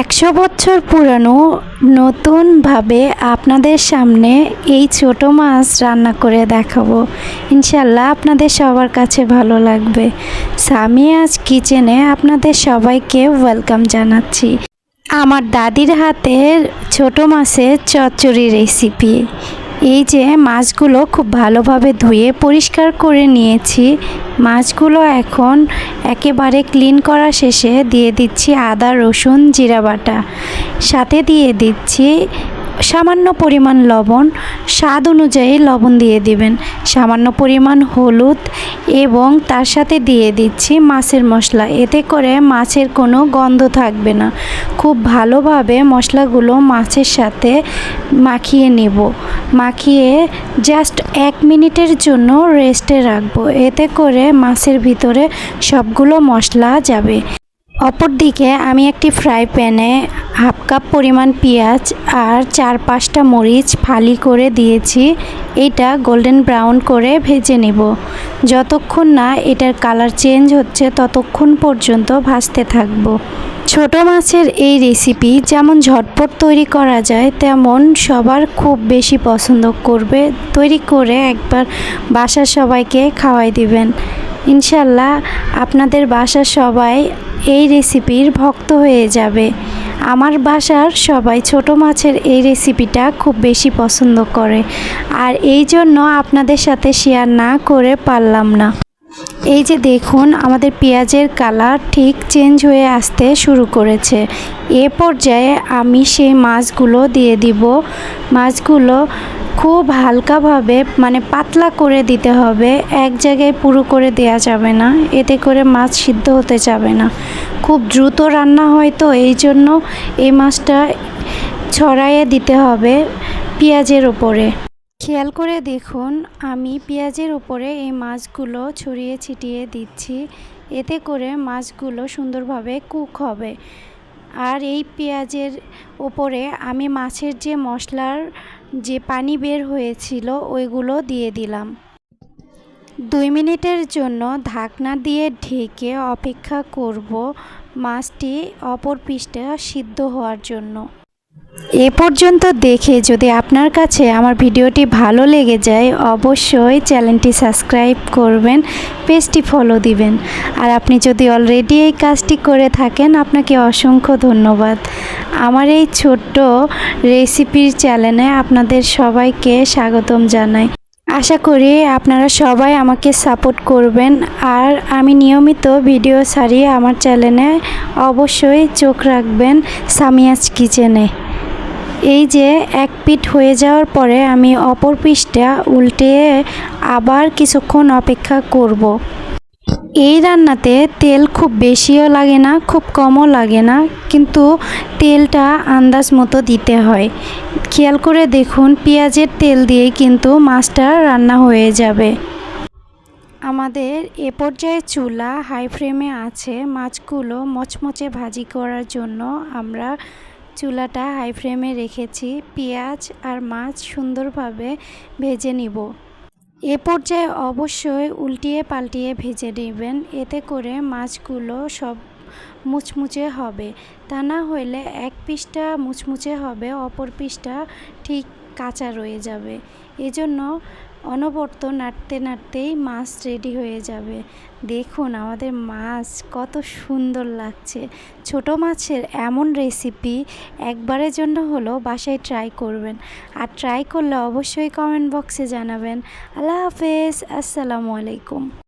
একশো বছর পুরানো নতুনভাবে আপনাদের সামনে এই ছোট মাছ রান্না করে দেখাবো। ইনশাল্লাহ আপনাদের সবার কাছে ভালো লাগবে। সামিয়াজ কিচেনে আপনাদের সবাইকে ওয়েলকাম জানাচ্ছি। আমার দাদির হাতের ছোট মাছের চচ্চড়ি রেসিপি। এই যে মাছগুলো খুব ভালোভাবে ধুয়ে পরিষ্কার করে নিয়েছি। মাছগুলো এখন একেবারে ক্লিন করা শেষে দিয়ে দিচ্ছি আদা, রসুন, জিরা বাটা। সাথে দিয়ে দিচ্ছি সামান্য পরিমাণ লবণ, স্বাদ অনুযায়ী লবণ দিয়ে দিবেন। সামান্য পরিমাণ হলুদ এবং তার সাথে দিয়ে দিচ্ছি মাছের মশলা। এতে করে মাছের কোনো গন্ধ থাকবে না। খুব ভালোভাবে মশলাগুলো মাছের সাথে মাখিয়ে নেব। মাখিয়ে জাস্ট এক মিনিটের জন্য রেস্টে রাখব। এতে করে মাছের ভিতরে সবগুলো মশলা যাবে। অপরদিকে আমি একটি ফ্রাই প্যানে হাফ কাপ পরিমাণ পেঁয়াজ আর চার পাঁচটা মরিচ ফালি করে দিয়েছি। এটা গোল্ডেন ব্রাউন করে ভেজে নেব। যতক্ষণ না এটার কালার চেঞ্জ হচ্ছে, ততক্ষণ পর্যন্ত ভাজতে থাকব। ছোট মাছের এই রেসিপি যেমন ঝটপট তৈরি করা যায়, তেমন সবার খুব বেশি পছন্দ করবে। তৈরি করে একবার বাসার সবাইকে খাওয়াই দিবেন। ইনশাল্লাহ আপনাদের বাসার সবাই এই রেসিপির ভক্ত হয়ে যাবে। আমার বাসার সবাই ছোট মাছের এই রেসিপিটা খুব বেশি পছন্দ করে। আর এই জন্য আপনাদের সাথে শেয়ার না করে পারলাম না। এই যে দেখুন, আমাদের পেঁয়াজের কালার ঠিক চেঞ্জ হয়ে আসতে শুরু করেছে। এ পর্যায়ে আমি সেই মাছগুলো দিয়ে দিব। মাছগুলো খুব হালকাভাবে মানে পাতলা করে দিতে হবে। এক জায়গায় পুরো করে দেয়া যাবে না। এতে করে মাছ সিদ্ধ হতে যাবে না। খুব দ্রুত রান্না হয় তো, এই জন্য এই মাছটা ছড়াইয়ে দিতে হবে পেঁয়াজের ওপরে। খেয়াল করে দেখুন, আমি পেঁয়াজের উপরে এই মাছগুলো ছড়িয়ে ছিটিয়ে দিচ্ছি। এতে করে মাছগুলো সুন্দরভাবে কুক হবে। আর এই পেঁয়াজের ওপরে আমি মাছের যে মশলার যে পানি বের হয়েছিল, ওইগুলো দিয়ে দিলাম। দুই মিনিটের জন্য ঢাকনা দিয়ে ঢেকে অপেক্ষা করব মাছটি অপর পিসটা সিদ্ধ হওয়ার জন্য। এ পর্যন্ত দেখে যদি আপনার কাছে আমার ভিডিওটি ভালো লেগে যায়, অবশ্যই চ্যানেলটি সাবস্ক্রাইব করবেন, পেজটি ফলো দিবেন। আর আপনি যদি অলরেডি এই কাজটি করে থাকেন, আপনাকে অসংখ্য ধন্যবাদ। আমার এই ছোট্ট রেসিপির চ্যানেলে আপনাদের সবাইকে স্বাগতম জানাই। আশা করি আপনারা সবাই আমাকে সাপোর্ট করবেন। আর আমি নিয়মিত ভিডিও ছাড়ি আমার চ্যানেলে অবশ্যই চোখ রাখবেন সামিয়াজ কিচেনে এই যে এক পিঠ হয়ে যাওয়ার পরে আমি অপর পিঠটা উল্টে আবার কিছুক্ষণ অপেক্ষা করব। এই রান্নাতে তেল খুব বেশিও লাগে না, খুব কমও লাগে না, কিন্তু তেলটা আন্দাজ মতো দিতে হয় খেয়াল করে দেখুন, পেঁয়াজের তেল দিয়ে কিন্তু মাছটা রান্না হয়ে যাবে আমাদের এ পর্যায়ে চুলা হাই ফ্লেমে আছে মাছগুলো মচমচে ভাজি করার জন্য আমরা চুলাটা হাই ফ্লেমে রেখেছি, পেঁয়াজ আর মাছ সুন্দরভাবে ভেজে নিব। এ পর্যায়ে অবশ্যই উল্টিয়ে পাল্টিয়ে ভেজে নেবেন, এতে করে মাছগুলো সব মুচমুচে হবে। তা না হলে এক পিসটা মুচমুচে হবে, অপর পিসটা ঠিক কাঁচা রয়ে যাবে। এজন্য অনবর্ত নাড়তে নাড়তেই মাছ রেডি হয়ে যাবে। দেখুন আমাদের মাছ কত সুন্দর লাগছে। ছোট মাছের এমন রেসিপি একবারের জন্য হলো বাসায় ট্রাই করবেন। আর ট্রাই করলে অবশ্যই কমেন্ট বক্সে জানাবেন। আল্লাহ হাফেজ, আসসালামু আলাইকুম।